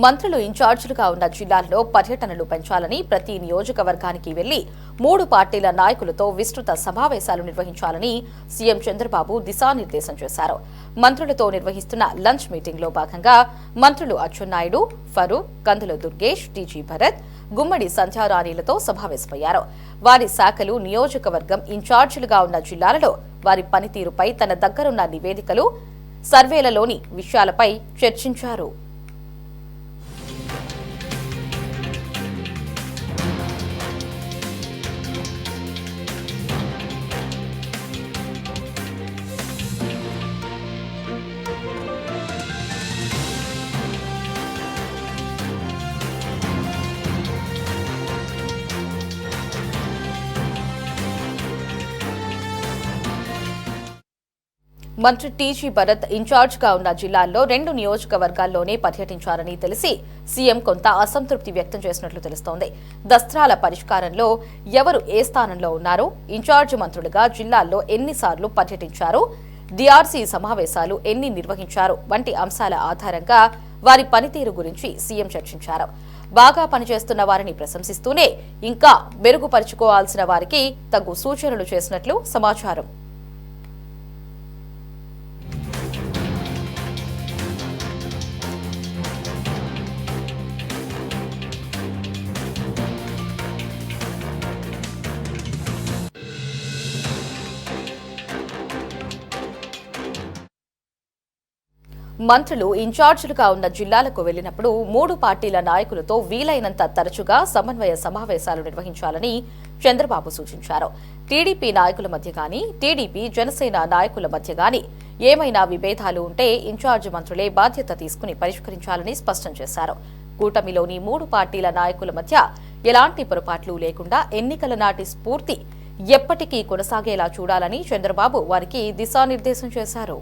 మంత్రులు ఇన్ఛార్జీలుగా ఉన్న జిల్లాల్లో పర్యటనలు పెంచాలని ప్రతి నియోజకవర్గానికి వెళ్ళి మూడు పార్టీల నాయకులతో విస్తృత సమావేశాలు నిర్వహించాలని సీఎం చంద్రబాబు దిశానిర్దేశం చేశారు. మంత్రులతో నిర్వహిస్తున్న లంచ్ మీటింగ్లో భాగంగా మంత్రులు అచ్చెన్నాయుడు ఫరూక్ కందుల దుర్గేష్ టీజీ భరత్ గుమ్మడి సంధ్యారాణిలతో సమావేశమయ్యారు. వారి శాఖలు నియోజకవర్గం ఇన్ఛార్జీలుగా ఉన్న జిల్లాలలో వారి పనితీరుపై తన దగ్గరున్న నివేదికలు సర్వేలలోని విషయాలపై చర్చించారు. మంత్రి టీజీ భరత్ ఇన్ఛార్జ్గా ఉన్న జిల్లాల్లో రెండు నియోజకవర్గాల్లోనే పర్యటించారని తెలిసి సీఎం కొంత అసంతృప్తి వ్యక్తం చేసినట్లు తెలుస్తోంది. దస్త్రాల పరిష్కారంలో ఎవరు ఏ స్థానంలో ఉన్నారు ఇన్ఛార్జ్ మంత్రులుగా జిల్లాల్లో ఎన్నిసార్లు పర్యటించారు డిఆర్సీ సమావేశాలు ఎన్ని నిర్వహించారు వంటి అంశాల ఆధారంగా వారి పనితీరు గురించి సీఎం చర్చించారు. బాగా పనిచేస్తున్న వారిని ప్రశంసిస్తూనే ఇంకా మెరుగుపరుచుకోవాల్సిన వారికి తగు సూచనలు చేసినట్లు సమాచారం. మంత్రులు ఇన్ఛార్జీలుగా ఉన్న జిల్లాలకు వెళ్ళినప్పుడు మూడు పార్టీల నాయకులతో వీలైనంత తరచుగా సమన్వయ సమావేశాలు నిర్వహించాలని చంద్రబాబు సూచించారు. టీడీపీ నాయకుల మధ్య గాని టీడీపీ జనసేన నాయకుల మధ్య గాని ఏమైనా విభేదాలు ఉంటే ఇన్ఛార్జి మంత్రులే బాధ్యత తీసుకుని పరిష్కరించాలని స్పష్టం చేశారు. కూటమిలోని మూడు పార్టీల నాయకుల మధ్య ఎలాంటి పొరపాట్లు లేకుండా ఎన్నికల నాటి స్ఫూర్తి ఎప్పటికీ కొనసాగేలా చూడాలని చంద్రబాబు వారికి దిశానిర్దేశం చేశారు.